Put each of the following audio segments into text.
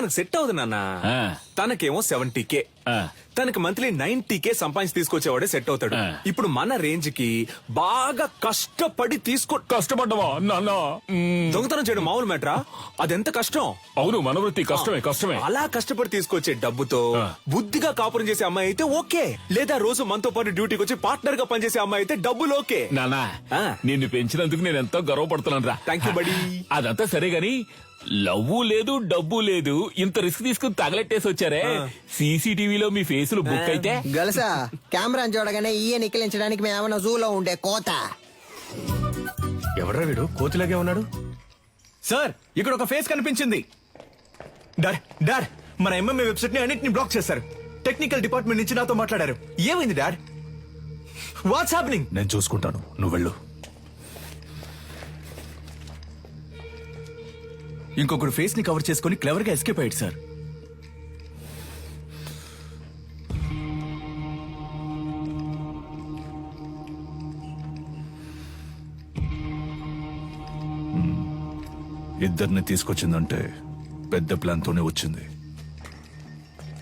మనకు సెట్ అవుతుంది నాన్న ఆ. తనకేమో సెవెంటీ కే ఆ. తనకి మంత్లీ నైన్టీ కే సంపాదించి తీసుకొచ్చేవాడే సెట్ అవుతాడు ఆ. ఇప్పుడు మన రేంజ్కి బాగా కష్టపడి తీసుకో కష్టపడ్డవా నాన్న మ్మ్. దొంగతనం చేయడం మామూలు మ్యాటరా అదెంత కష్టం అవును మన వృత్తి కష్టమే కష్టమే అలా కష్టపడి తీసుకొచ్చే డబ్బుతో ఆ. బుద్ధిగా కాపురం చేసే అమ్మాయి అయితే ఓకే లేదా రోజు మనతో పాటు డ్యూటీకి వచ్చి పార్ట్నర్గా పనిచేసే అమ్మాయి అయితే డబ్బులు ఓకే నానా ఆ. నిన్ను పెంచినందుకు నేను ఎంతో గర్వపడుతున్నాను రా Thank you, buddy. అదంతా సరే గాని లవ్వు లేదు డబ్బు లేదు. ఇంత రిస్క్ తీసుకుని తగలెట్టేసి వచ్చారే? సీసీటీవీలో మీ ఫేసులు బుక్ అయితే? గలసా కెమెరాని చూడగానే ఈయ నిక్కిలించడానికి మేమన్నా జూలో ఉండే కోత. ఎవడ్రా వీడు? కోతిలాగే ఉన్నాడు? సార్ ఇక్కడ ఒక ఫేస్ కనిపించింది. డాడ్ డాడ్ మన ఎంఎంఏ వెబ్సైట్ని అన్నిటిని బ్లాక్ చేశారు. టెక్నికల్ డిపార్ట్మెంట్ నుంచి నాతో మాట్లాడారు. ఏమైంది డాడ్ వాట్స్ హ్యాపెనింగ్ నేను చూసుకుంటాను. నువ్వు వెళ్ళు. ఇంకొకడు ఫేస్ని కవర్ చేసుకుని క్లవర్గా ఎస్కేప్ అయ్యాడు సార్ ఇద్దరిని తీసుకొచ్చిందంటే పెద్ద ప్లాన్ తోనే వచ్చింది.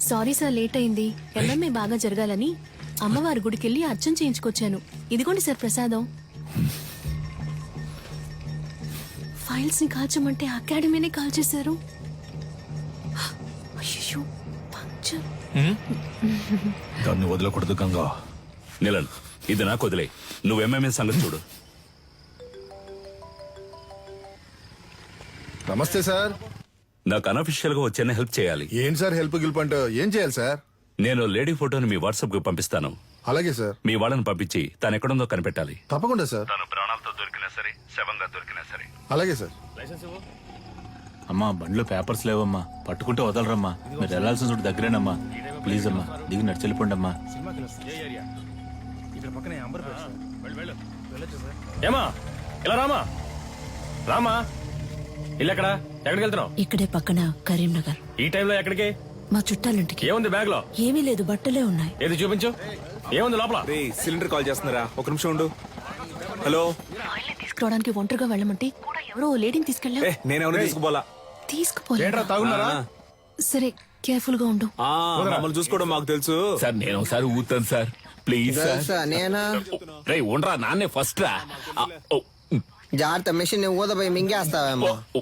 సారీ సార్ లేట్ అయింది. ఎంఎంఏ బాగా జరగాలని అమ్మవారి గుడికెళ్ళి అర్చన చేయించుకొచ్చాను. ఇదిగోండి సార్ ప్రసాదం. ఫైల్స్ని కాల్చమంటే అకాడమీనే కాల్చేశారు? అయ్యో పంక్చర్. దాన్ని వదలకూడదు గంగా. నిలన్ ఇది నాకు వదిలే. నువ్వు ఎంఎంఏ సంగతి చూడు. నమస్తే సార్. నాకు అనఫిషియల్గా వచ్చేనే హెల్ప్ చేయాలి. ఏంటి సార్ హెల్ప్ గిల్ప్ అంటే ఏం చేయాలి సార్? నేను లేడీ ఫోటోని మీ వాట్సాప్కి పంపిస్తాను. అలాగే సార్. మీ వాళ్ళని పంపించి తను ఎక్కడుందో కనిపెట్టాలి. తప్పకుండా సార్. తను ప్రాణాలతో దొరికినా సరే శవంగా దొరికినా సరే. అలాగే సార్. అమ్మా బండిలో పేపర్స్ లేవమ్మా. పట్టుకుంటే వదలరమ్మా. మీరు వెళ్ళాల్సిన చోటు దగ్గరేనమ్మా. ప్లీజ్ అమ్మా దిగి నడిచెళ్ళిపోండి అమ్మా ఏమా? ఇలా రామా? రామా? ఇల్లు ఎక్కడ ఎక్కడికి వెళ్తున్నావు? ఇక్కడే పక్కన కరీంనగర్. ఈ టైంలో ఎక్కడికి? మా చుట్టాలింటికి. ఏముంది బ్యాగ్లో ఏమీ లేదు బట్టలే ఉన్నాయి. ఏది చూపించు. ఏముంది లోపల? రే సిలిండర్ కాల్ చేస్తున్నారా? ఒక నిమిషం ఉండు. హలో? తీసుకురావడానికి ఒంటరిగా వెళ్ళమంటే కూడా ఎవరో ఓ లేడీని తీసుకెళ్ళా ఏ తీసుకుపోలా తీసుకుపోలే తాగున్నారా? సరే కేర్ఫుల్గా ఉండు. ఆ, మమ్మల్ని చూసుకోవడం మాకు తెలుసు. సార్ నేను ఒకసారి ఊతాను సార్. Please sir. నేనా? రే ఉండరా నాన్నే ఫస్ట్ రా. ఆ, ఓ, జాగ్రత్త మిషన్ ఊదపోయి మింగేస్తావేమో. ఓ,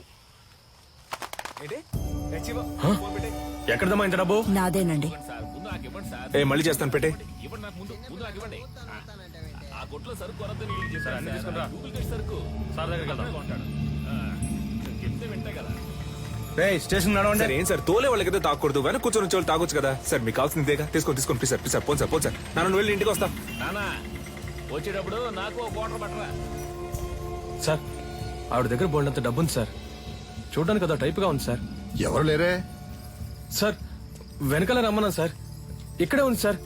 ఓ. ఎక్కడదమ్మా ఇంత డబ్బు? నాదేనండి. ఏ మళ్ళీ చేస్తాను పెట్టే. స్టేషన్ నడవండి. సార్ ఏం సార్? తోలే వాళ్ళకైతే తాకూడదు. వెనక కూర్చొని వచ్చే వాళ్ళు తాగొచ్చు కదా. సార్ మీకు కావాల్సింది ఇదేగా. తీసుకోండి తీసుకోండి ప్లీజ్ సార్ ప్లీజ్ సార్ పోను సార్ పోను సార్ నన్ను వెళ్ళి ఇంటికి వస్తా. నానా వచ్చేటప్పుడు నాకు పట్టరా? సార్ ఆవిడ దగ్గర బోల్డంత డబ్బు ఉంది సార్. చూడడానికి అదో టైప్గా ఉంది సార్. ఎవరు లేరే? సార్ వెనకాల రమ్మన్నా సార్. ఇక్కడే ఉంది సార్.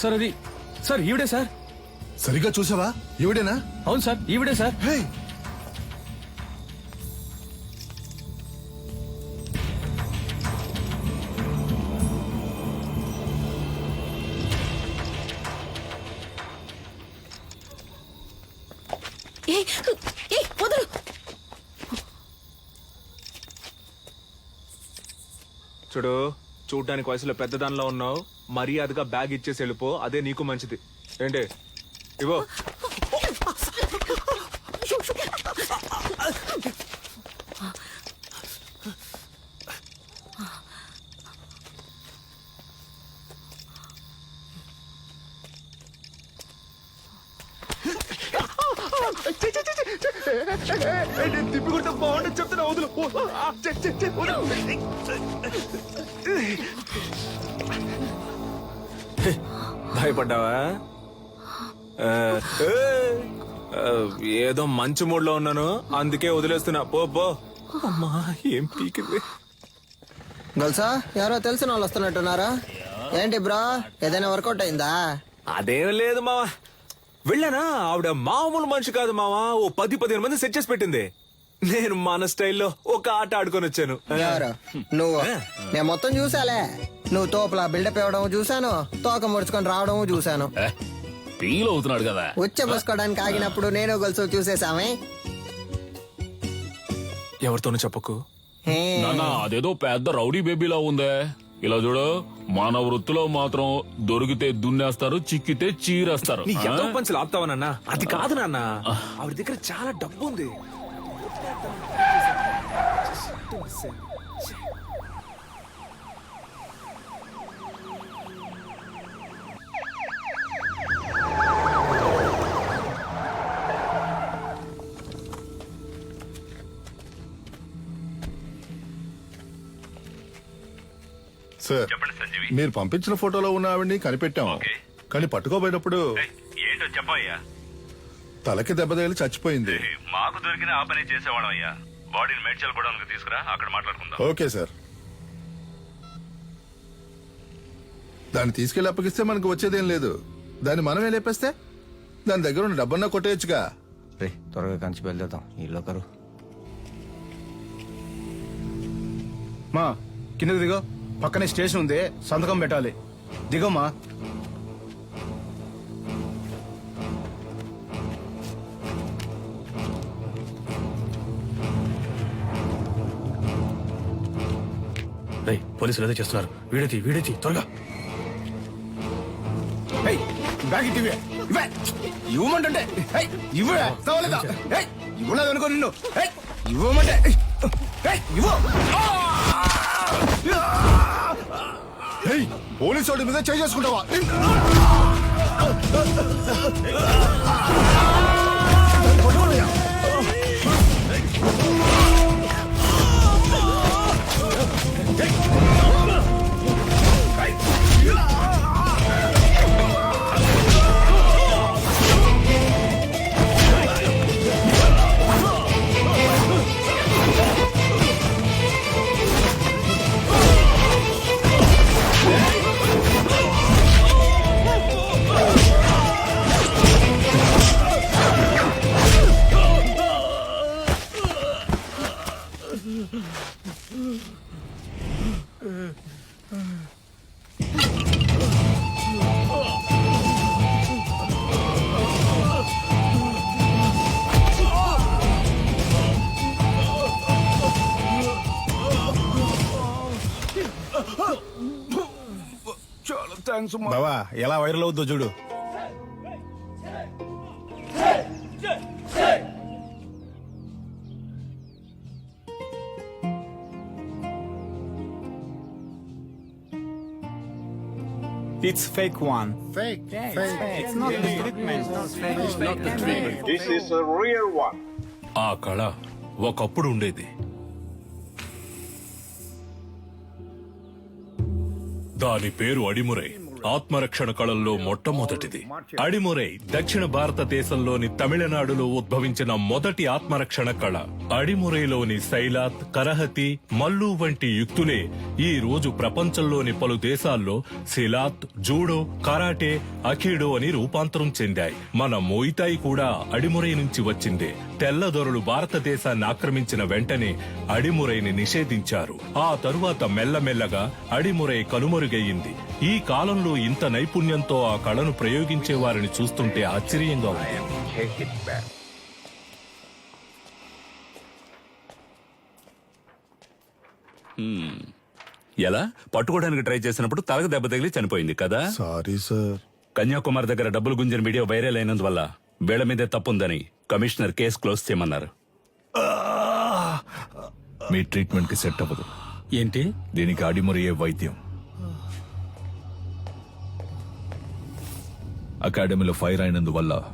సార్ అది సార్ ఈవిడే సార్. సరిగ్గా చూసావా? ఈవిడేనా? అవును సార్ ఈవిడే సార్. హే! ఏ ఏ వదలు. చూడు చూడ్డానికి వయసులో పెద్దదానిలో ఉన్నావు. మర్యాదగా బ్యాగ్ ఇచ్చేసి వెళ్ళిపో అదే నీకు మంచిది. ఏంటి? ఇవో తిప్పి కొడితే బాగుండదు చెప్తున్నా వదులు. ఆ, చె, చె, చె, వదులు. భయపడ్డావా? ఏదో మంచి మూడ్లో ఉన్నాను. అందుకే వదిలేస్తున్నా. పో పో. అమ్మా ఏం పీకింది? గల్సా ఎవరో తెలిసిన వాళ్ళు వస్తున్నట్టున్నారా? ఏంటి బ్రో ఏదైనా వర్కౌట్ అయిందా? అదేం లేదు మావా. వెళ్ళానా? ఆవిడ మామూలు మనిషి కాదు మావా. ఓ పది పదిహేను మంది సెట్ చేసి పెట్టింది. నేను మన స్టైల్లో ఒక ఆట ఆడుకొని వచ్చాను. నువ్వు? నేను మొత్తం చూసాలే నువ్వు తోపులా బిల్డప్ ఇవ్వడం చూశాను తోక ముడుచుకొని రావడం చూశాను. ఫీల్ అవుతున్నాడు కదా. ఉచ్చ పోసుకోవడానికి ఆగినప్పుడు నేను గొలుసు చూసేసామే ఎవరితోనూ చెప్పకు. నాన్న అదేదో పెద్ద రౌడీ బేబీలా ఉందే. ఇలా చూడు మన వృత్తిలో మాత్రం దొరికితే దున్నేస్తారు చిక్కితే చీరేస్తారు. నీ ఎంతో పంచులు ఆపుతావనన్నా అది కాదు నాన్న. ఆవిడ దగ్గర చాలా డబ్బు ఉంది. సార్ మీరు పంపించిన ఫోటోలో ఉన్న ఆవిడ్ని కనిపెట్టాం. కానీ పట్టుకోబోయేటప్పుడు ఏంటో చెప్పయ్యా తలకి దెబ్బ తగిలి చచ్చిపోయింది. మాకు దొరికిన ఆ పని అయ్యా. బాడీని మేడ్చల్ గొడవనికి తీసుకురా అక్కడ మాట్లాడుకుందాం. ఓకే సార్ దాన్ని తీసుకెళ్ళి అప్పగిస్తే మనకు వచ్చేదేం లేదు. దాన్ని మనమే లేపేస్తే దాని దగ్గర ఉన్న డబ్బన్నా కొట్టేయచ్చుగా. రే త్వరగా కంచి బయలుదేరుతాం ఇల్లు ఒకరు. మా కిందకి దిగో. పక్కనే స్టేషన్ ఉంది సంతకం పెట్టాలి దిగమ్మా రేయ్ పోలీసులు ఏదో చేస్తున్నారు వీడేతి వీడేతి త్వరగా ఏయ్, బ్యాగ్ ఇటు ఇవ్వే. ఇవ్వే. ఇవ్వమంటుంటే ఏయ్, ఇవ్వే. కావాలేదా? ఏయ్, ఇవ్వలేదు అనుకో నిన్ను ఏయ్, ఇవ్వమంటే ఏయ్, ఇవ్వు పోలీసు వాడి మీద చేసుకుంటావా బావా ఎలా వైరల్ అవుద్దో చూడు It's fake one. ఆ కళ ఒకప్పుడు ఉండేది. దాని పేరు అడిమురై. ఆత్మరక్షణ కళల్లో మొట్టమొదటిది. అడిమురై దక్షిణ భారతదేశంలోని తమిళనాడులో ఉద్భవించిన మొదటి ఆత్మరక్షణ కళ. అడిమురైలోని శైలాత్ కరహతి మల్లు వంటి యుక్తులే ఈ రోజు ప్రపంచంలోని పలు దేశాల్లో శిలాత్ జూడో కరాటే అఖీడో అని రూపాంతరం చెందాయి. మన మోయితాయి కూడా అడిమురై నుంచి వచ్చిందే. తెల్లదొరలు భారతదేశాన్ని ఆక్రమించిన వెంటనే అడిమురైని నిషేధించారు. ఆ తరువాత మెల్లమెల్లగా అడిమురై కనుమరుగయ్యింది. ఈ కాలంలో ఇంత నైపుణ్యంతో ఆ కళను ప్రయోగించే వారిని చూస్తుంటే ఆశ్చర్యంగా ఉంది. ఎలా? పట్టుకోవడానికి ట్రై చేసినప్పుడు తలకు దెబ్బ తగిలి చనిపోయింది కదా? Sorry sir. కన్యాకుమారి దగ్గర డబ్బులు గుంజిన వీడియో వైరల్ అయినందువల్ల వీళ్ళ మీదే తప్పుందని కమిషనర్ కేసు క్లోజ్ చేయమన్నారు. మీ ట్రీట్మెంట్కి సెట్ అవ్వదు. ఏంటి? దీనికి అడిమురయ్యే వైద్యం. అకాడమీలో ఫైర్ అయినందువల్ల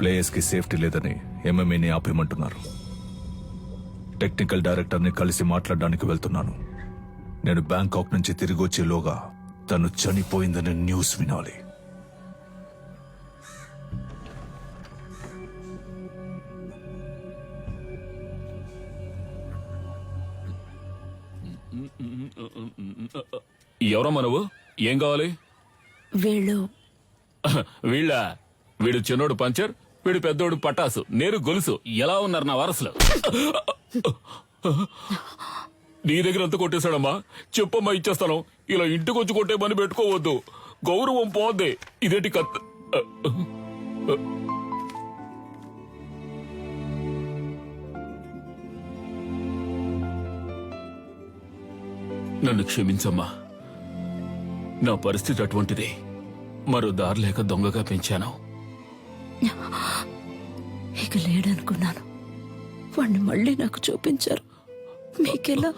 ప్లేయర్స్కి సేఫ్టీ లేదని ఎంఎంఏని ఆపేయమంటున్నారు. టెక్నికల్ డైరెక్టర్ని కలిసి మాట్లాడడానికి వెళ్తున్నాను. నేను బ్యాంకాక్ నుంచి తిరిగి వచ్చేలోగా తను చనిపోయిందని న్యూస్ వినాలి. ఎవరమ్మా నువ్వు? ఏం కావాలి? వీళ్ళు. వీళ్ళ? వీడు చిన్నోడు పంచర్ వీడు పెద్దోడు పటాసు. నేను గొలుసు. ఎలా ఉన్నారు నా వారసులు? నీ దగ్గర ఎంత కొట్టేశాడమ్మా? చెప్పమ్మా ఇచ్చేస్తాను. ఇలా ఇంటికి వచ్చి కొట్టే పని పెట్టుకోవద్దు. గౌరవం పోద్ది. ఇదేంటి కత్ నన్ను క్షమించమ్మా. నా పరిస్థితి అటువంటిది. మరో దారి లేక దొంగగా పెంచాను. ఇక లేడనుకున్నాను. వాణ్ణి మళ్ళీ నాకు చూపించారు. మీకెలా?